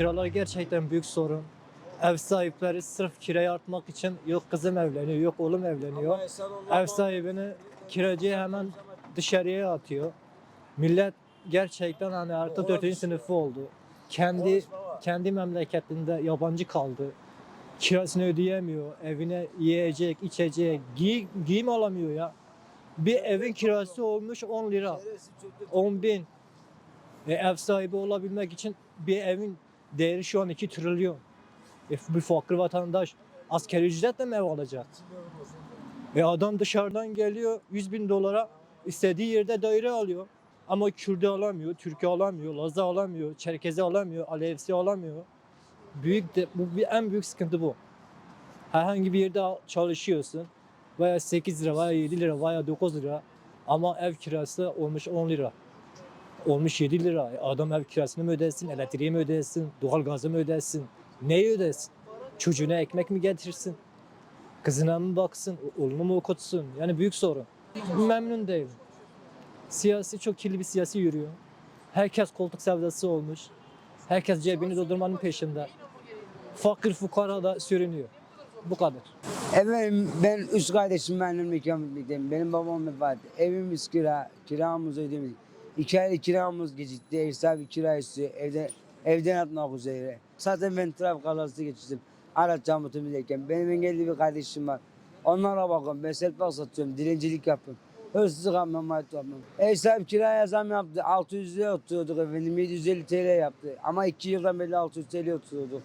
kiralar gerçekten büyük sorun. Ev sahipleri sırf kirayı artmak için yok kızım evleniyor, yok oğlum evleniyor. Ev sahibini kiracıyı hemen dışarıya atıyor. Millet gerçekten hani artık dördüncü sınıfı oldu. Kendi kendi memleketinde yabancı kaldı. Kirasını ödeyemiyor. Evine yiyecek, içecek, giy, giyim alamıyor ya. Bir evin kirası olmuş 10 lira. 10 bin. E, ev sahibi olabilmek için bir evin değeri şu an 2 trilyon. E, bir fakir vatandaş askeri ücretle mi ev alacak? E adam dışarıdan geliyor 100 bin dolara istediği yerde daire alıyor. Ama Kürt'ü alamıyor, Türk'ü alamıyor, Laz'ı alamıyor, Çerkez'i alamıyor, Alevsi alamıyor. Büyük de, bu bir en büyük sıkıntı bu. Herhangi bir yerde çalışıyorsun veya 8 lira veya 7 lira veya 9 lira ama ev kirası olmuş 10 lira. Olmuş 7 lira. E Adam ev kirasını mı ödesin, elektriği mi ödesin, doğal gazı mı ödesin? Neyi ödesin? Çocuğuna ekmek mi getirsin? Kızına mı baksın, oğlunu mu okutsun? Yani büyük sorun. Memnun değilim. Siyasi çok kirli bir siyasi yürüyor. Herkes koltuk sevdası olmuş. Herkes cebini doldurmanın peşinde. Fakir fukara da sürünüyor. Bu kadar. Efendim ben üç kardeşim benimle ikametlikteyim. Benim babam vefat. Evimiz kira, kiramızı ödemedik. İki aylık kiramız gecikti. Ev sahibi kira istiyor. Evde, evden atmak üzere. Zaten ben trafik kazası geçirdim. Araç camı temizlerken. Benim engelli bir kardeşim var. Onlara bakıyorum. Ben selpak satıyorum. Dilencilik yapıyorum. Hırsızlık yapmam, mayt yapmam. Ev sahibi kiraya zam yaptı. 600 lira oturuyorduk efendim. 750 TL yaptı. Ama iki yıldan beri 600 TL oturuyorduk.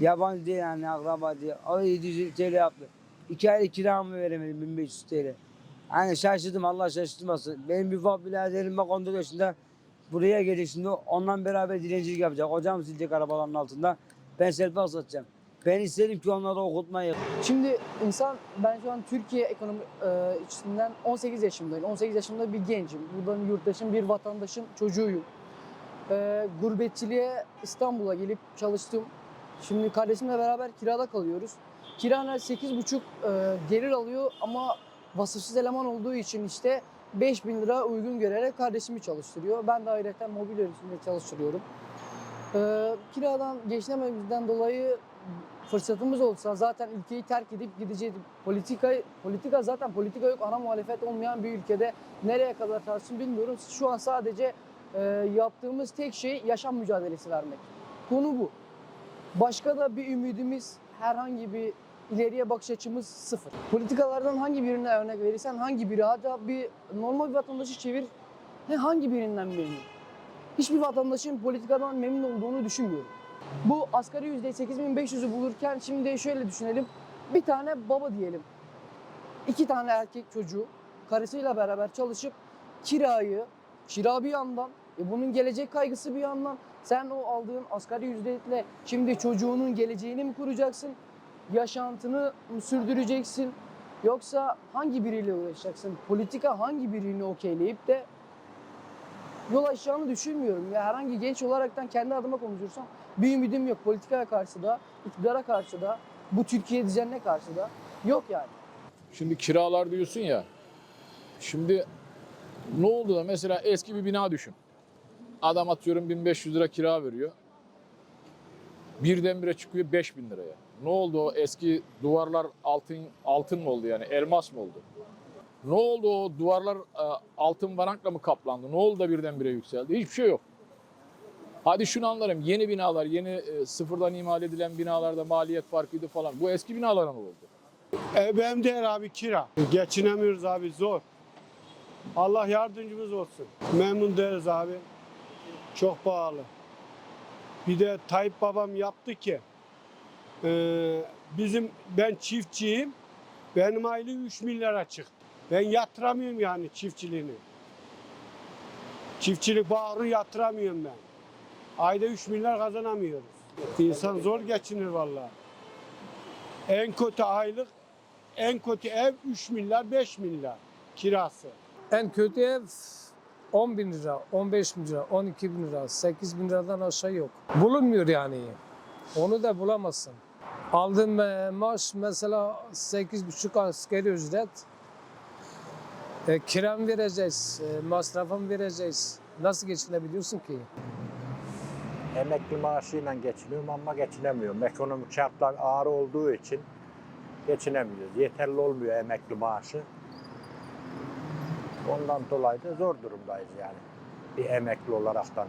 Yabancı değil yani akraba değil. O 750 TL yaptı. İki aylık kiramı veremedim 1500 TL. Hani şaşırdım Allah şaşırtmasın. Benim bir biraderim bak 14 yaşında buraya gelecek şimdi ondan beraber dilencilik yapacak. Hocam silecek arabaların altında. Ben selpak satacağım. Ben istedim ki onları okutmayı. Şimdi insan ben şu an Türkiye ekonomi e, içinden 18 yaşındayım. 18 yaşında bir gencim. Buradan yurttaşım, bir vatandaşın çocuğuyum. E, gurbetçiliğe İstanbul'a gelip çalıştım. Şimdi kardeşimle beraber kirada kalıyoruz. Kirana 8,5 e, gelir alıyor ama vasıfsız eleman olduğu için işte 5000 lira uygun görerek kardeşimi çalıştırıyor. Ben de ayrıca mobil üretimde çalıştırıyorum. E, kiradan geçinemememizden dolayı fırsatımız olsa zaten ülkeyi terk edip gidecektik. Politika, politika zaten politika yok. Ana muhalefet olmayan bir ülkede nereye kadar tartışsın bilmiyorum. Şu an sadece e, yaptığımız tek şey yaşam mücadelesi vermek. Konu bu. Başka da bir ümidimiz, herhangi bir ileriye bakış açımız sıfır. Politikalardan hangi birine örnek verirsen hangi biri hatta bir normal bir vatandaşı çevir hangi birinden memnun? Hiçbir vatandaşın politikadan memnun olduğunu düşünmüyorum. Bu asgari yüzde 8500'ü bulurken şimdi şöyle düşünelim. Bir tane baba diyelim. iki tane erkek çocuğu karısıyla beraber çalışıp kirayı, kira bir yandan, e bunun gelecek kaygısı bir yandan. Sen o aldığın asgari ücretle şimdi çocuğunun geleceğini mi kuracaksın? Yaşantını sürdüreceksin? Yoksa hangi biriyle uğraşacaksın? Politika hangi birini okeyleyip de yol aşacağını düşünmüyorum. Ya herhangi genç olaraktan kendi adıma konuşursam bir ümidim yok. Politikaya karşı da, iktidara karşı da, bu Türkiye düzenine karşı da yok yani. Şimdi kiralar diyorsun ya. Şimdi ne oldu da mesela eski bir bina düşün. Adam atıyorum 1500 lira kira veriyor. Birdenbire çıkıyor 5000 liraya. Ne oldu o eski duvarlar altın altın mı oldu yani elmas mı oldu? Ne oldu o duvarlar e, altın varakla mı kaplandı? Ne oldu da birdenbire yükseldi? Hiçbir şey yok. Hadi şunu anlarım. Yeni binalar, yeni e, sıfırdan imal edilen binalarda maliyet farkıydı falan. Bu eski binalara ne oldu? E, benim değil abi kira. Geçinemiyoruz abi zor. Allah yardımcımız olsun. Memnun değiliz abi. Çok pahalı. Bir de Tayyip babam yaptı ki e, bizim ben çiftçiyim. Benim aylık 3 milyara çıktı. Ben yatıramıyorum yani çiftçiliğini. Çiftçilik bağırı yatıramıyorum ben. Ayda 3 milyar kazanamıyoruz. İnsan zor geçinir vallahi. En kötü aylık en kötü ev 3 milyar 5 milyar kirası. En kötü ev 10 bin lira, 15 bin lira, 12 bin lira, 8 bin liradan aşağı yok. Bulunmuyor yani. Onu da bulamazsın. Aldığım maaş mesela 8,5 asgari ücret. E, kiram vereceğiz, e, masrafım vereceğiz. Nasıl geçinebiliyorsun ki? emekli maaşıyla geçiniyorum ama geçinemiyorum. Ekonomik şartlar ağır olduğu için geçinemiyoruz. Yeterli olmuyor emekli maaşı. Ondan dolayı da zor durumdayız yani bir emekli olaraktan.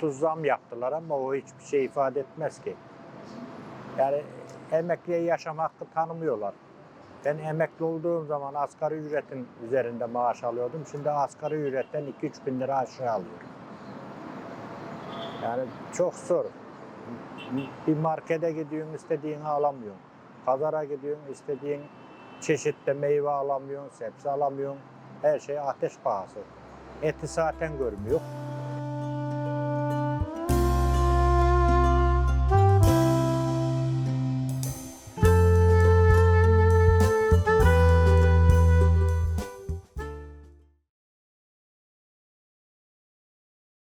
%30 zam yaptılar ama o hiçbir şey ifade etmez ki. Yani emekliye yaşam hakkı tanımıyorlar. Ben emekli olduğum zaman asgari ücretin üzerinde maaş alıyordum. Şimdi asgari ücretten 2-3 bin lira aşağı alıyorum. Yani çok zor. Bir markete gidiyorsun istediğini alamıyorsun. Pazara gidiyorsun istediğin çeşitte meyve alamıyorsun, sebze alamıyorsun. Her şey ateş pahası. Eti zaten görmüyor.